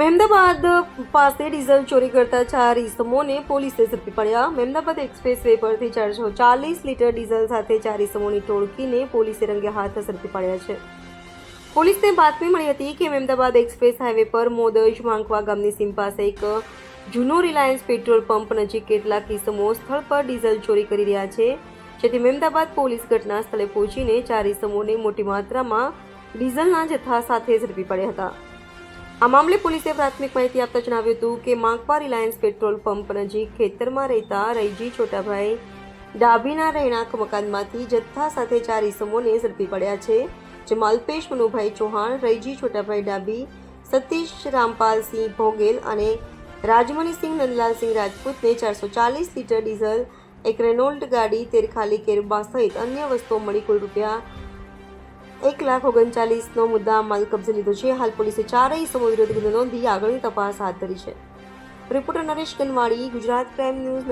મહેમદાબાદ પાસે ડીઝલ ચોરી કરતા ચાર ઇસમોને પોલીસે ઝડપી પડ્યા. મહેમદાબાદ એક્સપ્રેસ વે પરથી ચારસો ચાલીસ લીટર ડીઝલ સાથે ચાર ઈસમોની ટોળકીને પોલીસે રંગે હાથ ઝડપી પડ્યા છે. પોલીસને બાતમી મળી હતી કે મહેમદાબાદ એક્સપ્રેસ હાઈવે પર મોદજ માંકવા ગામની સીમ પાસે એક જૂનો રિલાયન્સ પેટ્રોલ પંપ નજીક કેટલાક ઇસમો સ્થળ પર ડીઝલ ચોરી કરી રહ્યા છે, જેથી મહેમદાબાદ પોલીસ ઘટના સ્થળે પહોંચીને ચાર ઇસમોને મોટી માત્રામાં ડીઝલના જથ્થા સાથે ઝડપી પડ્યા હતા. આ મામલે પોલીસે પ્રાથમિક માહિતી આપતા જણાવ્યું હતું કે માંકવા રિલાયન્સ પેટ્રોલ પંપ નજીક ખેતરમાં રહેતા રૈજી છોટાભાઈ ડાભીના રહેણાંક મકાનમાંથી જથ્થા સાથે ચાર ઇસમોને ઝડપી પડ્યા છે જેમાં અલ્પેશ મનુભાઈ ચૌહાણ, રૈજી છોટાભાઈ ડાભી, સતીશ રામપાલસિંહ ભોગેલ અને રાજમણીસિંહ નંદલાલસિંહ રાજપૂતને ચારસો ચાલીસ લીટર ડીઝલ, એક રેનોલ્ડ ગાડી, તેર ખાલી કેરબા સહિત અન્ય વસ્તુઓ મળી કુલ રૂપિયા એક લાખ ઓગણચાલીસનો મુદ્દા માલ કબજે લીધો છે. હાલ પોલીસે ચારેય સમો વિરુદ્ધ ગુનો નોંધી આગળની તપાસ હાથ ધરી છે. Reporter Naresh Kanwadi Gujarat crime news